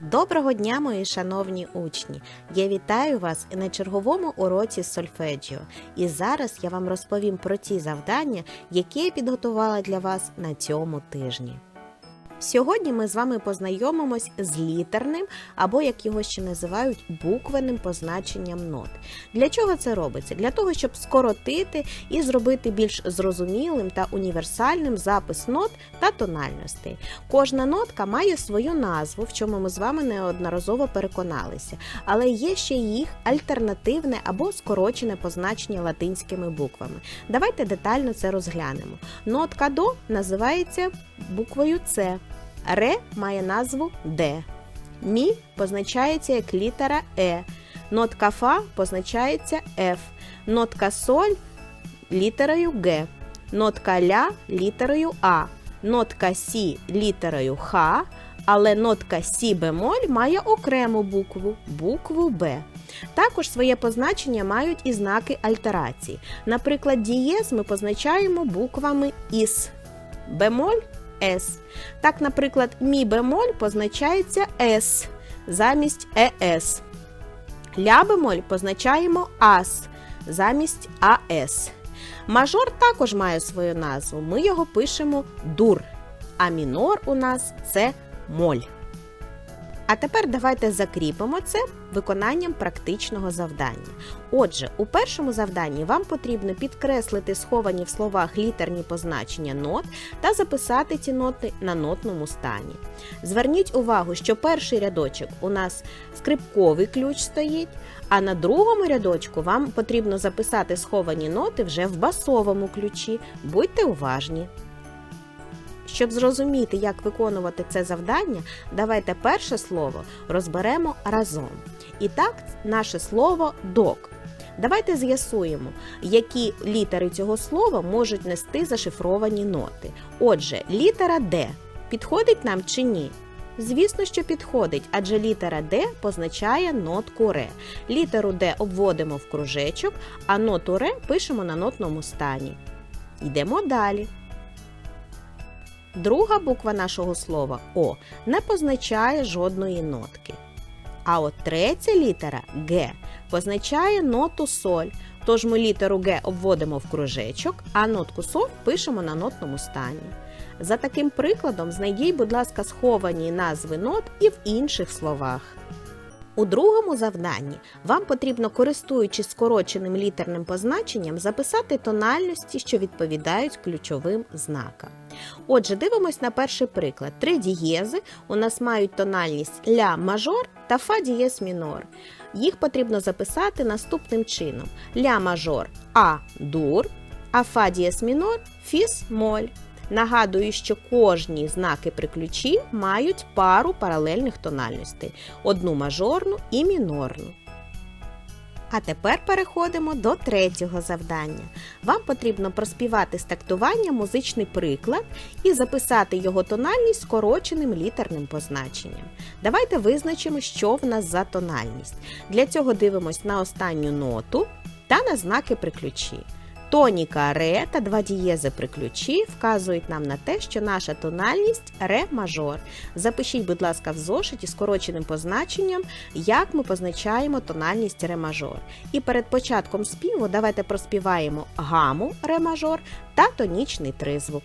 Доброго дня, мої шановні учні! Я вітаю вас на черговому уроці сольфеджіо. І зараз я вам розповім про ті завдання, які я підготувала для вас на цьому тижні. Сьогодні ми з вами познайомимось з літерним або, як його ще називають, буквенним позначенням нот. Для чого це робиться? Для того, щоб скоротити і зробити більш зрозумілим та універсальним запис нот та тональностей. Кожна нотка має свою назву, в чому ми з вами неодноразово переконалися, але є ще їх альтернативне або скорочене позначення латинськими буквами. Давайте детально це розглянемо. Нотка до називається буквою С. Ре має назву Д. Мі позначається як літера Е. Нотка Фа позначається Ф. Нотка Соль літерою Г. Нотка Ля літерою А. Нотка Сі літерою Х. Але нотка Сі бемоль має окрему букву букву Б. Також своє позначення мають і знаки альтерації. Наприклад, дієз ми позначаємо буквами ІС. Бемоль С. Так, наприклад, мі бемоль позначається С замість ЕС. Ля бемоль позначаємо АС замість АС. Мажор також має свою назву. Ми його пишемо дур. А мінор у нас це моль. А тепер давайте закріпимо це виконанням практичного завдання. Отже, у першому завданні вам потрібно підкреслити сховані в словах літерні позначення нот та записати ці ноти на нотному стані. Зверніть увагу, що перший рядочок у нас скрипковий ключ стоїть, а на другому рядочку вам потрібно записати сховані ноти вже в басовому ключі. Будьте уважні! Щоб зрозуміти, як виконувати це завдання, давайте перше слово розберемо разом. І так, наше слово док. Давайте з'ясуємо, які літери цього слова можуть нести зашифровані ноти. Отже, літера Д підходить нам чи ні? Звісно, що підходить, адже літера Д позначає нотку ре. Літеру Д обводимо в кружечок, а ноту ре пишемо на нотному стані. Йдемо далі. Друга буква нашого слова О не позначає жодної нотки. А от третя літера Г позначає ноту соль. Тож ми літеру Г обводимо в кружечок, а нотку соль пишемо на нотному стані. За таким прикладом знайдіть, будь ласка, сховані назви нот і в інших словах. У другому завданні вам потрібно, користуючись скороченим літерним позначенням, записати тональності, що відповідають ключовим знакам. Отже, дивимось на перший приклад. Три дієзи у нас мають тональність ля мажор та фа дієз мінор. Їх потрібно записати наступним чином: ля мажор А дур, а фа дієз мінор фіс моль. Нагадую, що кожні знаки при мають пару паралельних тональностей: одну мажорну і мінорну. А тепер переходимо до третього завдання. Вам потрібно проспівати з тактування музичний приклад і записати його тональність скороченим літерним позначенням. Давайте визначимо, що в нас за тональність. Для цього дивимось на останню ноту та на знаки при. Тоніка ре та два дієзи при ключі вказують нам на те, що наша тональність ре мажор. Запишіть, будь ласка, в зошиті скороченим позначенням, як ми позначаємо тональність ре мажор. І перед початком співу давайте проспіваємо гаму ре мажор та тонічний тризвук.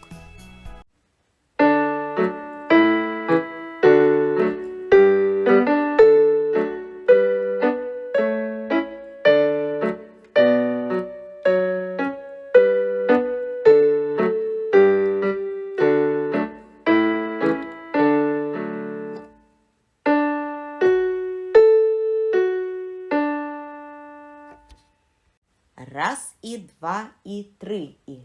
Раз і два і три і.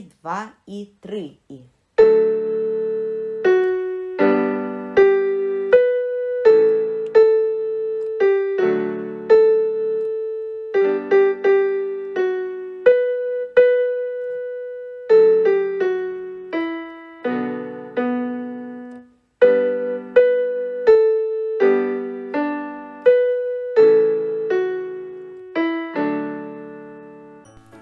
Два і три і.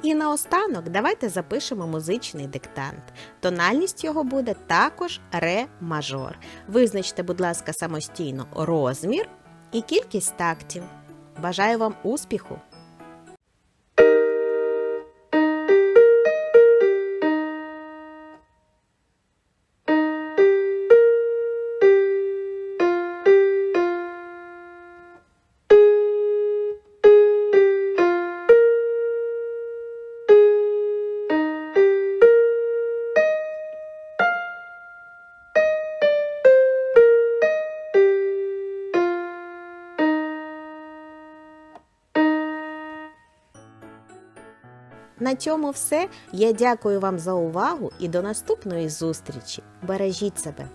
І наостанок давайте запишемо музичний диктант. Тональність його буде також ре мажор. Визначте, будь ласка, самостійно розмір і кількість тактів. Бажаю вам успіху! На цьому все. Я дякую вам за увагу і до наступної зустрічі. Бережіть себе!